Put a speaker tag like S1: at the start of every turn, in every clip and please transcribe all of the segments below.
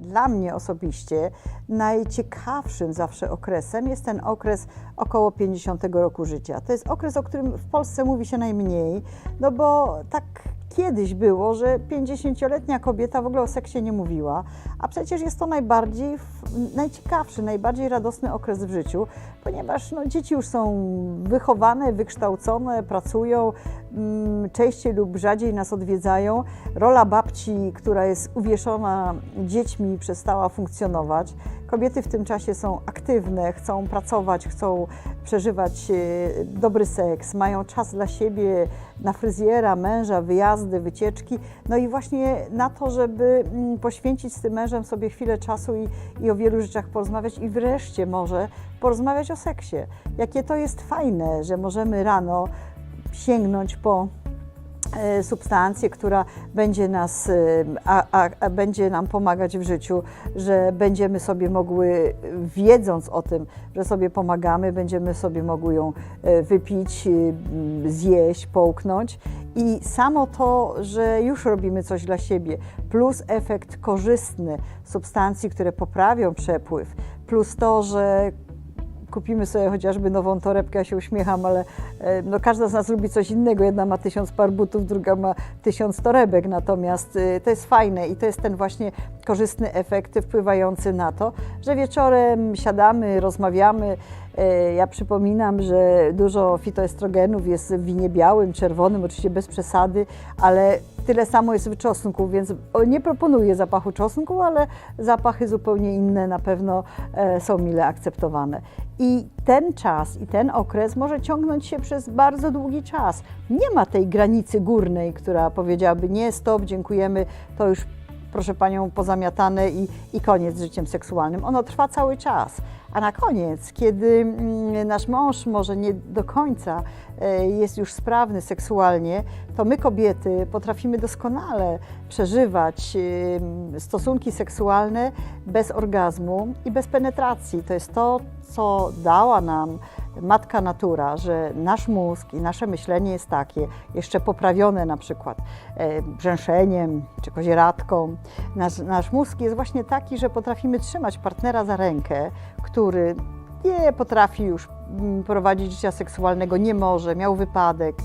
S1: Dla mnie osobiście najciekawszym zawsze okresem jest ten okres około 50 roku życia. To jest okres, o którym w Polsce mówi się najmniej, no bo tak kiedyś było, że 50-letnia kobieta w ogóle o seksie nie mówiła, a przecież jest to najbardziej, najciekawszy, najbardziej radosny okres w życiu, ponieważ no, dzieci już są wychowane, wykształcone, pracują, częściej lub rzadziej nas odwiedzają. Rola babci, która jest uwieszona dziećmi, przestała funkcjonować. Kobiety w tym czasie są aktywne, chcą pracować, chcą przeżywać e, dobry seks, mają czas dla siebie, na fryzjera, męża, wyjazdy, wycieczki. No i właśnie na to, żeby mm, poświęcić z tym mężem sobie chwilę czasu i, i o wielu rzeczach porozmawiać i wreszcie może porozmawiać o seksie. Jakie to jest fajne, że możemy rano sięgnąć po e, substancję, która będzie nas, e, a, a, będzie nam pomagać w życiu, że będziemy sobie mogły, wiedząc o tym, że sobie pomagamy, będziemy sobie mogły ją e, wypić, zjeść, połknąć. I samo to, że już robimy coś dla siebie, plus efekt korzystny substancji, które poprawią przepływ, plus to, że kupimy sobie chociażby nową torebkę, ja się uśmiecham, ale e, no, każda z nas lubi coś innego. Jedna ma tysiąc par butów, druga ma tysiąc torebek, natomiast e, to jest fajne i to jest ten właśnie korzystny efekt wpływający na to, że wieczorem siadamy, rozmawiamy. E, Ja przypominam, że dużo fitoestrogenów jest w winie białym, czerwonym, oczywiście bez przesady, ale tyle samo jest w czosnku, więc nie proponuję zapachu czosnku, ale zapachy zupełnie inne na pewno e, są mile akceptowane. I ten czas i ten okres może ciągnąć się przez bardzo długi czas. Nie ma tej granicy górnej, która powiedziałaby nie, stop, dziękujemy, to już proszę Panią pozamiatane i, i koniec z życiem seksualnym. Ono trwa cały czas. A na koniec, kiedy mm, nasz mąż może nie do końca e, jest już sprawny seksualnie, to my kobiety potrafimy doskonale przeżywać em, stosunki seksualne bez orgazmu i bez penetracji. To jest to, co dała nam matka natura, że nasz mózg i nasze myślenie jest takie, jeszcze poprawione na przykład e, brzęszeniem czy kozieradką. Nasz, nasz mózg jest właśnie taki, że potrafimy trzymać partnera za rękę, który nie potrafi już prowadzić życia seksualnego, nie może, miał wypadek,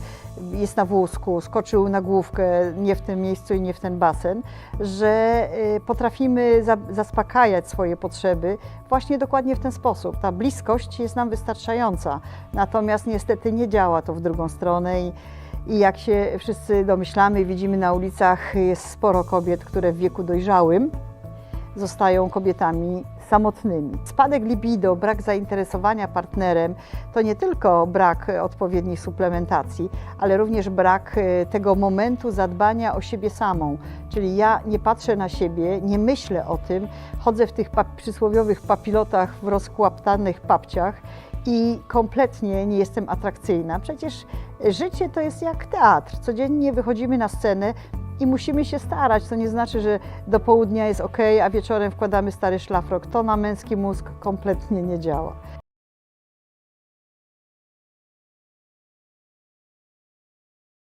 S1: jest na wózku, skoczył na główkę nie w tym miejscu i nie w ten basen, że y, potrafimy za, zaspokajać swoje potrzeby właśnie dokładnie w ten sposób. Ta bliskość jest nam wystarczająca, natomiast niestety nie działa to w drugą stronę i i jak się wszyscy domyślamy, widzimy na ulicach, jest sporo kobiet, które w wieku dojrzałym zostają kobietami samotnymi. Spadek libido, brak zainteresowania partnerem to nie tylko brak odpowiedniej suplementacji, ale również brak e, tego momentu zadbania o siebie samą. Czyli ja nie patrzę na siebie, nie myślę o tym, chodzę w tych pa- przysłowiowych papilotach w rozkłaptanych papciach i kompletnie nie jestem atrakcyjna. Przecież życie to jest jak teatr. Codziennie wychodzimy na scenę i musimy się starać. To nie znaczy, że do południa jest ok, a wieczorem wkładamy stary szlafrok. To na męski mózg kompletnie nie działa.